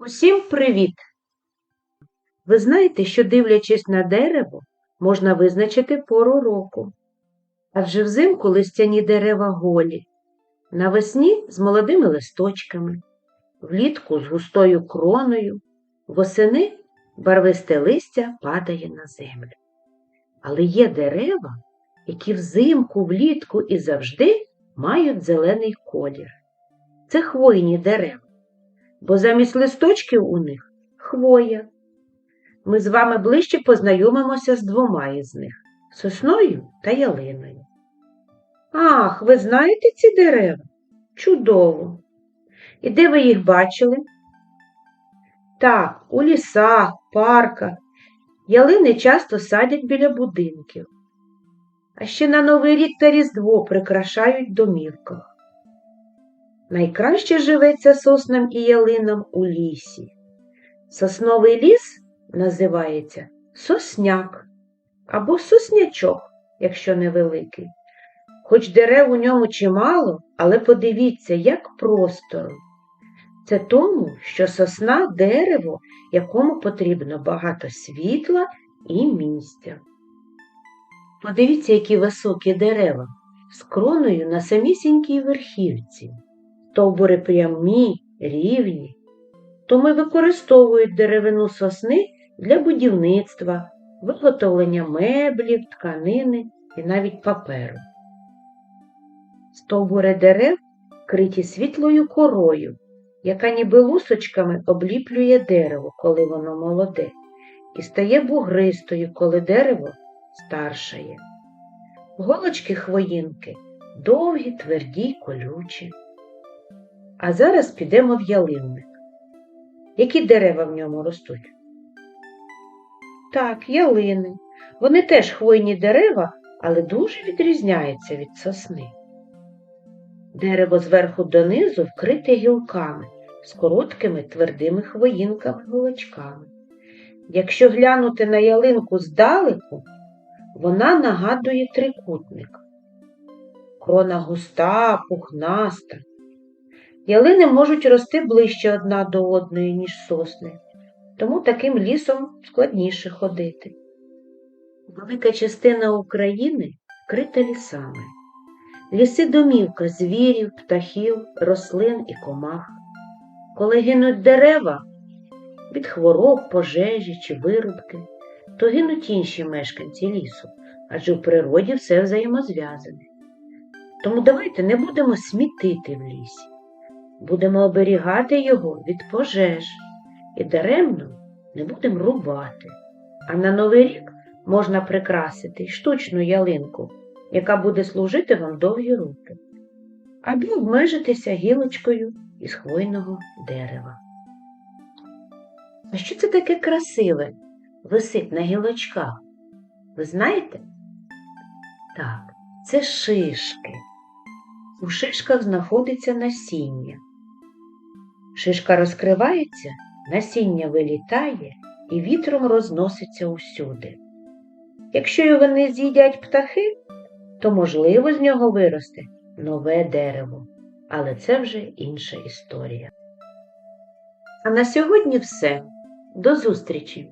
Усім привіт! Ви знаєте, що дивлячись на дерево, можна визначити пору року. Адже взимку листяні дерева голі, навесні з молодими листочками, влітку з густою кроною, восени барвисте листя падає на землю. Але є дерева, які взимку, влітку і завжди мають зелений колір. Це хвойні дерева бо замість листочків у них хвоя. Ми з вами ближче познайомимося з двома із них сосною та ялиною. Ах, ви знаєте ці дерева? Чудово! І де ви їх бачили? Так, у лісах, парках. Ялини часто садять біля будинків. А ще на Новий рік та Різдво прикрашають домівках. Найкраще живеться соснам і ялинам у лісі. Сосновий ліс називається сосняк або соснячок, якщо невеликий. Хоч дерев у ньому чимало, але подивіться, як простору. Це тому, що сосна дерево, якому потрібно багато світла і місця. Подивіться, які високі дерева з кроною на самісінькій верхівці стовбури прямі, рівні, тому використовують деревину сосни для будівництва, виготовлення меблів, тканини і навіть паперу. Стовбури дерев криті світлою корою, яка ніби лусочками обліплює дерево, коли воно молоде, і стає бугристою, коли дерево старшає. Голочки хвоїнки довгі, тверді й колючі. А зараз підемо в ялинник. Які дерева в ньому ростуть? Так, ялини. Вони теж хвойні дерева, але дуже відрізняються від сосни. Дерево зверху донизу вкрите гілками з короткими твердими хвоїнками голочками. Якщо глянути на ялинку здалеку, вона нагадує трикутник. Крона густа, пухнаста. Ялини можуть рости ближче одна до одної, ніж сосни, тому таким лісом складніше ходити. Велика частина України вкрита лісами. Ліси домівка звірів, птахів, рослин і комах. Коли гинуть дерева від хвороб, пожежі чи вирубки, то гинуть інші мешканці лісу, адже в природі все взаємозв'язане. Тому давайте не будемо смітити в лісі. Будемо оберігати його від пожеж і даремно не будемо рубати. А на Новий рік можна прикрасити штучну ялинку, яка буде служити вам довгі роки, або обмежитися гілочкою із хвойного дерева. А що це таке красиве висить на гілочках? Ви знаєте? Так, це шишки. У шишках знаходиться насіння. Шишка розкривається, насіння вилітає і вітром розноситься усюди. Якщо його не з'їдять птахи, то, можливо, з нього виросте нове дерево, але це вже інша історія. А на сьогодні все. До зустрічі!